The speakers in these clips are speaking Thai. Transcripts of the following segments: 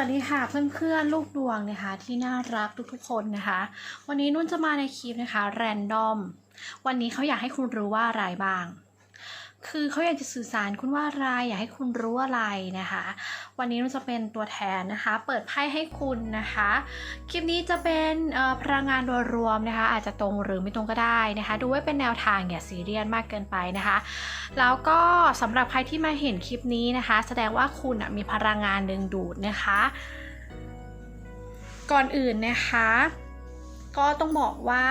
สวัสดีค่ะเพื่อนๆลูกดวงนะคะที่น่ารักทุกๆคนนะคะ วันนี้นุ่นจะมาในคลิปนะคะแรนดอม วันนี้เขาอยากให้คุณรู้ว่าอะไรบ้าง คือเขาอยากจะสื่อสารคุณว่าอะไรอยากให้คุณรู้อะไรนะคะ วันนี้นุ่นจะเป็นตัวแทนนะคะ เปิดไพ่ให้คุณนะคะ คลิปนี้จะเป็นพลังงานโดยรวมนะคะ อาจจะตรงหรือไม่ตรงก็ได้นะคะ ดูไว้เป็นแนวทางอย่าซีเรียสมากเกินไปนะคะ แล้วก็สำหรับใครที่มาเห็นคลิปนี้นะคะ แสดงว่าคุณมีพลังงานดึงดูดนะคะ ก่อนอื่นนะคะ ก็ต้องบอกว่า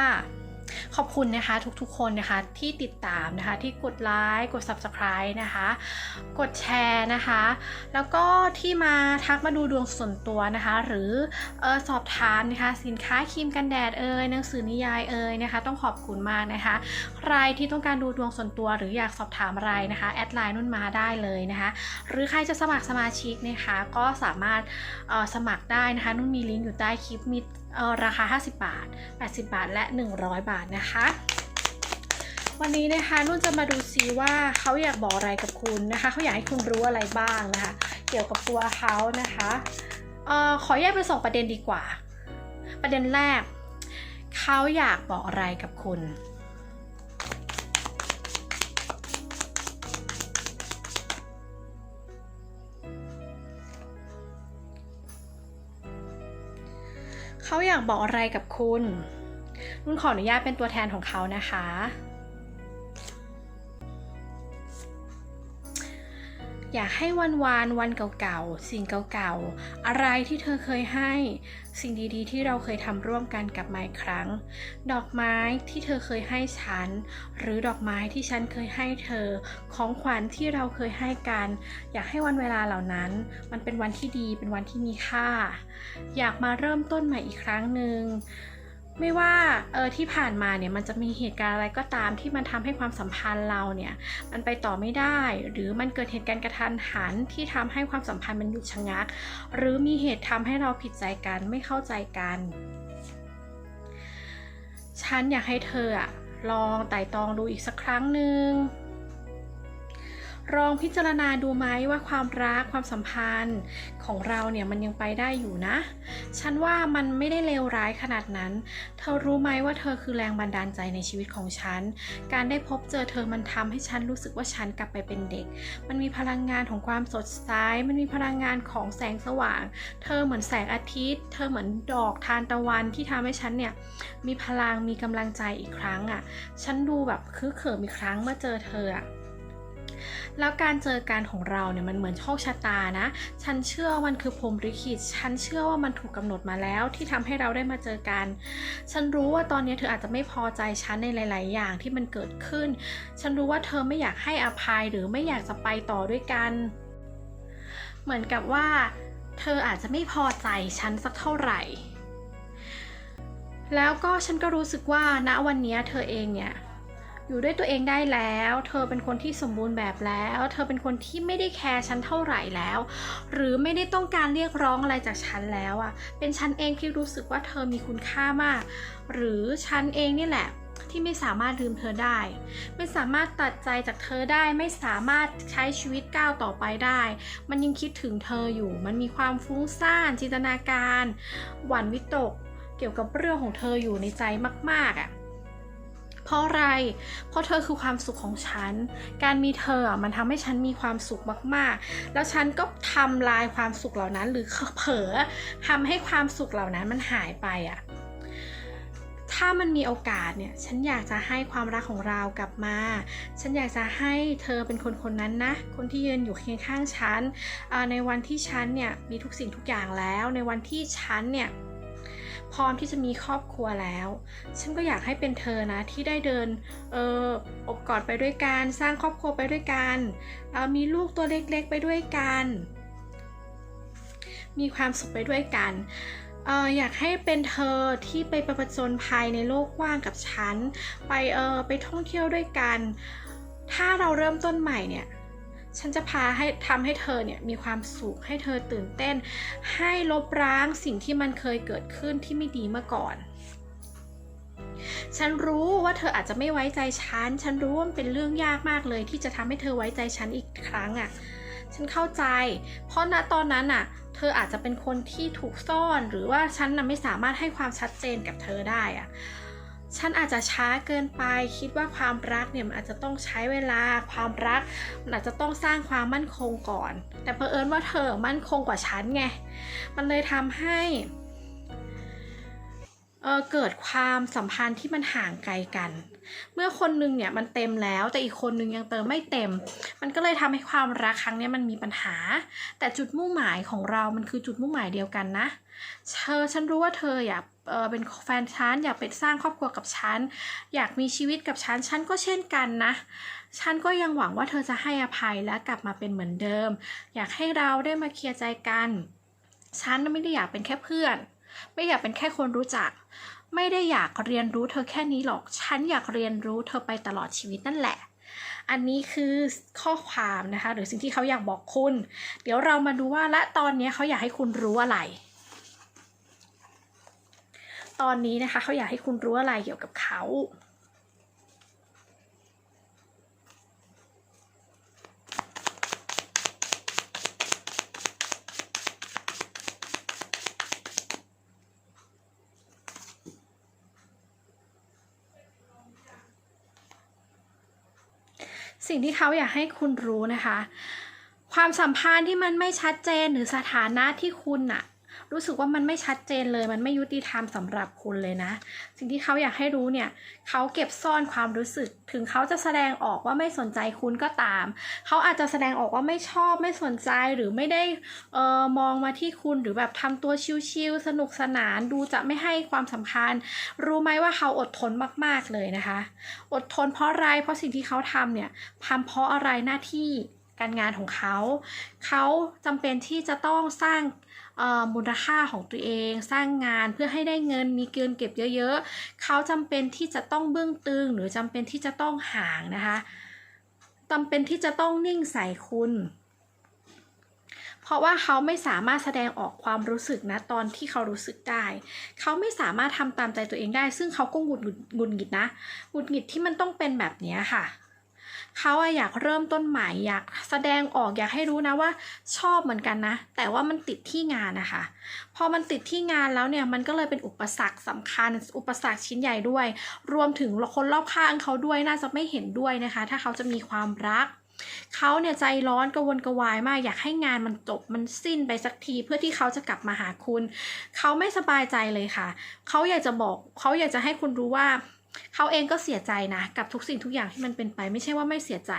ขอบคุณนะคะทุกๆคนนะคะที่ติดตามนะคะที่กดไลค์กด Subscribe นะคะ กดแชร์นะคะ แล้วก็ที่มาทักมาดูดวงส่วนตัวนะคะ หรือออสอบถามนะคะสินค้าครีมกันแดดเอ่ยหนังสือนิยายเอ่ยนะคะ ต้องขอบคุณมากนะคะ ใครที่ต้องการดูดวงส่วนตัว หรืออยากสอบถามอะไรนะคะแอดไลน์นุ่นมาได้เลยนะคะหรือใครจะสมัครสมาชิกนะคะก็สามารถสมัครได้นะคะนุ่นมีลิงก์อยู่ใต้คลิปมี ราคา 50 บาท 80 บาทและ 100 บาทนะคะ วันนี้นะคะนุ่นจะมาดูซิว่าเขาอยากบอกอะไรกับคุณนะคะเขาอยากให้คุณรู้อะไรบ้างนะคะ เกี่ยวกับตัวเขานะคะออขอแยกเป็นสองประเด็นดีกว่า ประเด็นแรกเขาอยากบอกอะไรกับคุณ เขาอยากบอกอะไรกับคุณ นุ่นขออนุญาตเป็นตัวแทนของเขานะคะ อยากให้วันวานวันเก่าๆ สิ่งเก่าๆ อะไรที่เธอเคยให้ สิ่งดีๆ ที่เราเคยทำร่วมกันกลับมาอีกครั้ง ดอกไม้ที่เธอเคยให้ฉัน หรือดอกไม้ที่ฉันเคยให้เธอ ของขวัญที่เราเคยให้กัน อยากให้วันเวลาเหล่านั้น มันเป็นวันที่ดีเป็นวันที่มีค่า อยากมาเริ่มต้นใหม่อีกครั้งหนึ่ง ไม่ว่าเออที่ผ่านมาเนี่ยมันจะมีเหตุการณ์อะไรก็ตามที่มันทำให้ความสัมพันธ์เราเนี่ยมันไปต่อไม่ได้ หรือมันเกิดเหตุการณ์กระทันหันที่ทำให้ความสัมพันธ์มันหยุดชะงัก หรือมีเหตุทำให้เราผิดใจกันไม่เข้าใจกันฉันอยากให้เธออะลองไต่ตองดูอีกสักครั้งหนึ่ง ลองพิจารณาดูไหมว่าความรักความสัมพันธ์ของเราเนี่ยมันยังไปได้อยู่นะ ฉันว่ามันไม่ได้เลวร้ายขนาดนั้น เธอรู้ไหมว่าเธอคือแรงบันดาลใจในชีวิตของฉัน การได้พบเจอเธอมันทำให้ฉันรู้สึกว่าฉันกลับไปเป็นเด็ก มันมีพลังงานของความสดใส มันมีพลังงานของแสงสว่าง เธอเหมือนแสงอาทิตย์ เธอเหมือนดอกทานตะวันที่ทำให้ฉันเนี่ยมีพลังมีกำลังใจอีกครั้งอะ่ะ ฉันดูแบบคือเขิมอีกครั้งเมื่อเจอเธออะ แล้วการเจอกันของเราเนี่ยมันเหมือนโชคชะตานะ ฉันเชื่อว่ามันคือพรหมลิขิต ฉันเชื่อว่ามันถูกกำหนดมาแล้วที่ทำให้เราได้มาเจอกัน ฉันรู้ว่าตอนนี้เธออาจจะไม่พอใจฉันในหลาย ๆ อย่างที่มันเกิดขึ้น ฉันรู้ว่าเธอไม่อยากให้อภัยหรือไม่อยากจะไปต่อด้วยกัน เหมือนกับว่า เธออาจจะไม่พอใจฉันสักเท่าไหร่แล้วก็ฉันก็รู้สึกว่าณวันนี้เธอเองเนี่ย อยู่ด้วยตัวเองได้แล้ว เธอเป็นคนที่สมบูรณ์แบบแล้ว เธอเป็นคนที่ไม่ได้แคร์ฉันเท่าไหร่แล้ว หรือไม่ได้ต้องการเรียกร้องอะไรจากฉันแล้วอะ เป็นฉันเองที่รู้สึกว่าเธอมีคุณค่ามาก หรือฉันเองนี่แหละที่ไม่สามารถลืมเธอได้ ไม่สามารถตัดใจจากเธอได้ ไม่สามารถใช้ชีวิตก้าวต่อไปได้ มันยังคิดถึงเธออยู่ มันมีความฟุ้งซ่านจินตนาการ หวั่นวิตก เกี่ยวกับเรื่องของเธออยู่ในใจมาก ๆอะ เพราะอะไร เพราะเธอคือความสุขของฉัน การมีเธออะมันทำให้ฉันมีความสุขมากๆ แล้วฉันก็ทำลายความสุขเหล่านั้น หรือเผลอทำให้ความสุขเหล่านั้นมันหายไปอะถ้ามันมีโอกาสเนี่ย ฉันอยากจะให้ความรักของเรากลับมา ฉันอยากจะให้เธอเป็นคนคนนั้นนะ คนที่ยืนอยู่เคียงข้างฉัน ในวันที่ฉันเนี่ยมีทุกสิ่งทุกอย่างแล้ว ในวันที่ฉันเนี่ย พร้อมที่จะมีครอบครัวแล้ว ฉันก็อยากให้เป็นเธอนะที่ได้เดินเอออบกอดไปด้วยกัน สร้างครอบครัวไปด้วยกันมีลูกตัวเล็กๆไปด้วยกัน มีความสุขไปด้วยกันเอออยากให้เป็นเธอที่ไปประจนภัยในโลกกว้างกับฉัน ไปเออไปท่องเที่ยวด้วยกัน ถ้าเราเริ่มต้นใหม่เนี่ย ฉันจะพาให้ทำให้เธอเนี่ยมีความสุขให้เธอตื่นเต้น ให้ลบล้างสิ่งที่มันเคยเกิดขึ้นที่ไม่ดีมาก่อน ฉันรู้ว่าเธออาจจะไม่ไว้ใจฉัน ฉันรู้ว่ามันเป็นเรื่องยากมากเลย ที่จะทำให้เธอไว้ใจฉันอีกครั้งอะ่ะ ฉันเข้าใจ เพราะณตอนนั้นอะ เธออาจจะเป็นคนที่ถูกซ่อน หรือว่าฉันน่ะไม่สามารถให้ความชัดเจนกับเธอได้อะ ฉันอาจจะช้าเกินไป คิดว่าความรักเนี่ยมันอาจจะต้องใช้เวลา ความรักมันอาจจะต้องสร้างความมั่นคงก่อน แต่เผอิญว่าเธอมั่นคงกว่าฉันไง มันเลยทำให้เออเกิดความสัมพันธ์ที่มันห่างไกลกัน เมื่อคนหนึงเนี่ยมันเต็มแล้วแต่อีกคนหนึงยังเติมไม่เต็ม มันก็เลยทำให้ความรักครั้งนี้มันมีปัญหา แต่จุดมุ่งหมายของเรามันคือจุดมุ่งหมายเดียวกันนะ เธอฉันรู้ว่าเธออยาก เป็นแฟนฉันอยากเป็นสร้างครอบครัวกับฉันอยากมีชีวิตกับฉันฉันก็เช่นกันนะ ฉันก็ยังหวังว่าเธอจะให้อภัยและกลับมาเป็นเหมือนเดิม อยากให้เราได้มาเคลียร์ใจกัน ฉันไม่ได้อยากเป็นแค่เพื่อน ไม่อยากเป็นแค่คนรู้จัก ไม่ได้อยากเรียนรู้เธอแค่นี้หรอก ฉันอยากเรียนรู้เธอไปตลอดชีวิตนั่นแหละอันนี้คือข้อความนะคะ หรือสิ่งที่เขาอยากบอกคุณ เดี๋ยวเรามาดูว่าและตอนนี้เขาอยากให้คุณรู้อะไร ตอนนี้นะคะเขาอยากให้คุณรู้อะไรเกี่ยวกับเขาสิ่งที่เขาอยากให้คุณรู้นะคะ ความสัมพันธ์ที่มันไม่ชัดเจนหรือสถานะที่คุณอะ รู้สึกว่ามันไม่ชัดเจนเลย มันไม่ยุติธรรมสำหรับคุณเลยนะ สิ่งที่เขาอยากให้รู้เนี่ยเขาเก็บซ่อนความรู้สึก ถึงเขาจะแสดงออกว่าไม่สนใจคุณก็ตาม เขาอาจจะแสดงออกว่าไม่ชอบไม่สนใจหรือไม่ได้เออมองมาที่คุณหรือแบบทำตัวชิลๆสนุกสนานดูจะไม่ให้ความสำคัญ รู้ไหมว่าเขาอดทนมาก ๆเลยนะคะ อดทนเพราะอะไรเพราะสิ่งที่เขาทำเนี่ยทำเพราะอะไรหน้าที่ การงานของเขา เขาจำเป็นที่จะต้องสร้างมูลค่าของตัวเอง สร้างงานเพื่อให้ได้เงินมีเกินเก็บเยอะๆ เขาจำเป็นที่จะต้องเบื้องตึง หรือจำเป็นที่จะต้องห่างนะคะจำเป็นที่จะต้องนิ่งใส่คุณ เพราะว่าเขาไม่สามารถแสดงออกความรู้สึกนะตอนที่เขารู้สึกได้ เขาไม่สามารถทำตามใจตัวเองได้ ซึ่งเขาก็หงุดหงิดหงุดหงิดนะหงุดหงิดที่มันต้องเป็นแบบนี้ค่ะ เขาอะอยากเริ่มต้นใหม่อยากแสดงออกอยากให้รู้นะว่าชอบเหมือนกันนะ แต่ว่ามันติดที่งานนะคะ พอมันติดที่งานแล้วเนี่ยมันก็เลยเป็นอุปสรรคสำคัญ อุปสรรคชิ้นใหญ่ด้วย รวมถึงคนรอบข้างเขาด้วยน่าจะไม่เห็นด้วยนะคะ ถ้าเขาจะมีความรักเขาเนี่ยใจร้อนกระวนกระวายมากอยากให้งานมันจบมันสิ้นไปสักทีเพื่อที่เขาจะกลับมาหาคุณ เขาไม่สบายใจเลยค่ะ เขาอยากจะบอกเขาอยากจะให้คุณรู้ว่า เขาเองก็เสียใจนะ กับทุกสิ่งทุกอย่างที่มันเป็นไป ไม่ใช่ว่าไม่เสียใจ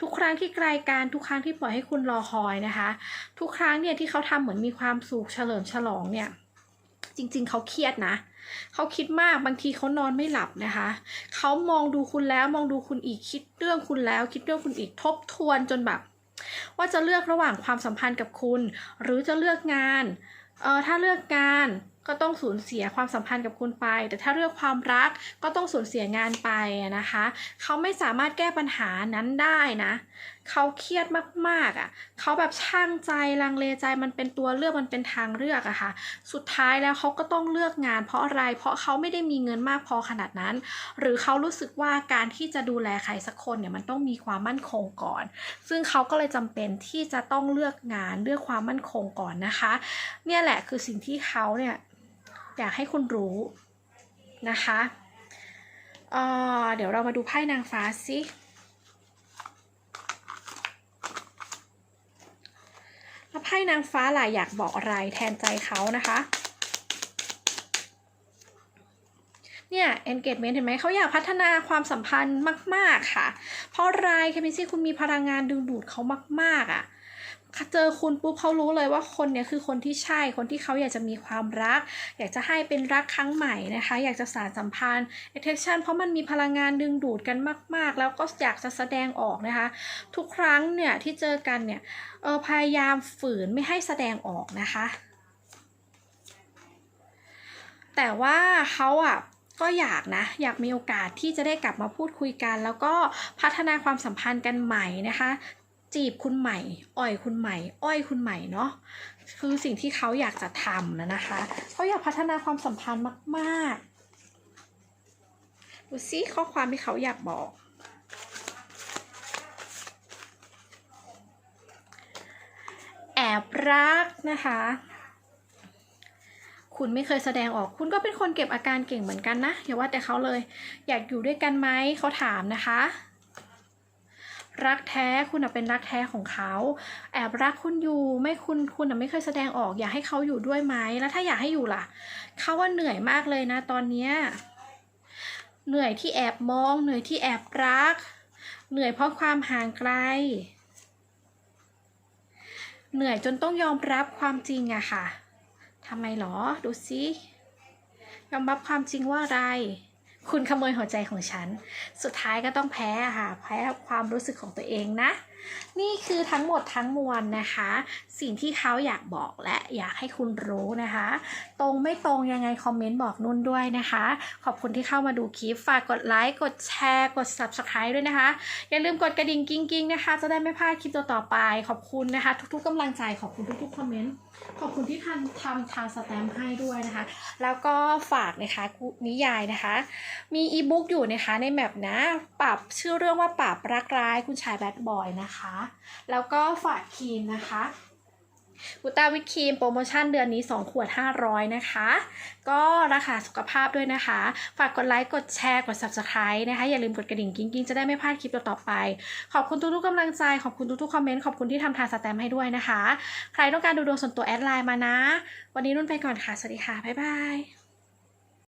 ทุกครั้งที่ไกลกันทุกครั้งที่ปล่อยให้คุณรอคอยนะคะ ทุกครั้งเนี่ยที่เขาทำเหมือนมีความสุขเฉลิมฉลองเนี่ย จริง ๆ เขาเครียดนะเขาคิดมากบางทีเขานอนไม่หลับนะคะ เขามองดูคุณแล้วมองดูคุณอีกคิดเรื่องคุณแล้ว คิดเรื่องคุณอีกทบทวนจนแบบ ว่าจะเลือกระหว่างความสัมพันธ์กับคุณ หรือจะเลือกงานเออถ้าเลือกงาน ก็ต้องสูญเสียความสัมพันธ์กับคุณไป แต่ถ้าเลือกความรักก็ต้องสูญเสียงานไปนะคะ เขาไม่สามารถแก้ปัญหานั้นได้นะ เขาเครียดมากๆอะ เขาแบบช่างใจลังเลใจมันเป็นตัวเลือกมันเป็นทางเลือกอะค่ะ สุดท้ายแล้วเขาก็ต้องเลือกงาน เพราะอะไร เพราะเขาไม่ได้มีเงินมากพอขนาดนั้น หรือเขารู้สึกว่าการที่จะดูแลใครสักคนเนี่ยมันต้องมีความมั่นคงก่อน ซึ่งเขาก็เลยจำเป็นที่จะต้องเลือกงานเลือกความมั่นคงก่อนนะคะ เนี่ยแหละคือสิ่งที่เขาเนี่ย อยากให้คุณรู้นะคะเเดี๋ยวเรามาดูไพ่นางฟ้าสิแล้วไพ่นางฟ้าล่ะอยากบอกอะไรแทนใจเขานะคะเนี่ย engagement เห็นไหมเขาอยากพัฒนาความสัมพันธ์มาก ๆ ค่ะ เพราะอะไรแคมิซี่คุณมีพลังงานดึงดูดเขามาก ๆอะ เจอคุณปุ๊บเขารู้เลยว่าคนเนี้ยคือคนที่ใช่คนที่เขาอยากจะมีความรัก อยากจะให้เป็นรักครั้งใหม่นะคะ อยากจะสานสัมพันธ์ attraction เพราะมันมีพลังงานดึงดูดกันมาก ๆ แล้วก็อยากจะแสดงออกนะคะ ทุกครั้งเนี่ยที่เจอกันเนี่ยเออพยายามฝืนไม่ให้แสดงออกนะคะ แต่ว่าเขาอะก็อยากนะ อยากมีโอกาสที่จะได้กลับมาพูดคุยกัน แล้วก็พัฒนาความสัมพันธ์กันใหม่นะคะ จีบคุณใหม่ อ่อยคุณใหม่ อ้อยคุณใหม่เนาะ คือสิ่งที่เขาอยากจะทำนะนะคะ เขาอยากพัฒนาความสัมพันธ์มากๆ ดูซิข้อความที่เขาอยากบอก แอบรักนะคะ คุณไม่เคยแสดงออก คุณก็เป็นคนเก็บอาการเก่งเหมือนกันนะ อย่าว่าแต่เขาเลย อยากอยู่ด้วยกันไหม เขาถามนะคะ รักแท้คุณเป็นรักแท้ของเขา แอบรักคุณอยู่ไม่คุณคุณไม่เคยแสดงออกอยากให้เขาอยู่ด้วยไหมแล้วถ้าอยากให้อยู่ล่ะเขาว่าเหนื่อยมากเลยนะตอนเนี้ยเหนื่อยที่แอบมอง เหนื่อยที่แอบรัก เหนื่อยเพราะความห่างไกล เหนื่อยจนต้องยอมรับความจริงอะค่ะทำไมหรอดูสิยอมรับความจริงว่าอะไร คุณขโมยหัวใจของฉัน สุดท้ายก็ต้องแพ้ค่ะ แพ้ความรู้สึกของตัวเองนะ นี่คือทั้งหมดทั้งมวลนะคะ สิ่งที่เขาอยากบอกและอยากให้คุณรู้นะคะ ตรงไม่ตรงยังไงคอมเมนต์บอกนุ่นด้วยนะคะ ขอบคุณที่เข้ามาดูคลิปฝากกดไลค์กดแชร์ กด subscribe ด้วยนะคะ อย่าลืมกดกระดิ่งกิ้งกิ้งนะคะ จะได้ไม่พลาดคลิปต่อๆไป ขอบคุณนะคะ ทุกๆกำลังใจขอบคุณทุกๆคอมเมนต์ขอบคุณที่ทำทำทางสแตมป์ให้ด้วยนะคะ แล้วก็ฝากนะคะนิยายนะคะ มีอีบุ๊กอยู่นะคะในแมปนะ ปรับชื่อเรื่องว่าปรับรักร้ายคุณชายแบดบอยนะคะแล้วก็ฝากครีมนะคะกูต้าวิตครีมโปรโมชั่นเดือนนี้ 2 ขวด 500 นะคะ ก็ราคาสุขภาพด้วยนะคะ ฝากกดไลค์ กดแชร์ กด subscribe นะคะ อย่าลืมกดกระดิ่งกิ้งกิ้งจะได้ไม่พลาดคลิปต่อๆไป ขอบคุณทุกๆกำลังใจ ขอบคุณทุกๆ คอมเมนต์ ขอบคุณที่ทำทางสแตมให้ด้วยนะคะ ใครต้องการดูดวงส่วนตัวแอดไลน์มานะ วันนี้นุ่นไปก่อนค่ะ สวัสดีค่ะ บ๊ายบาย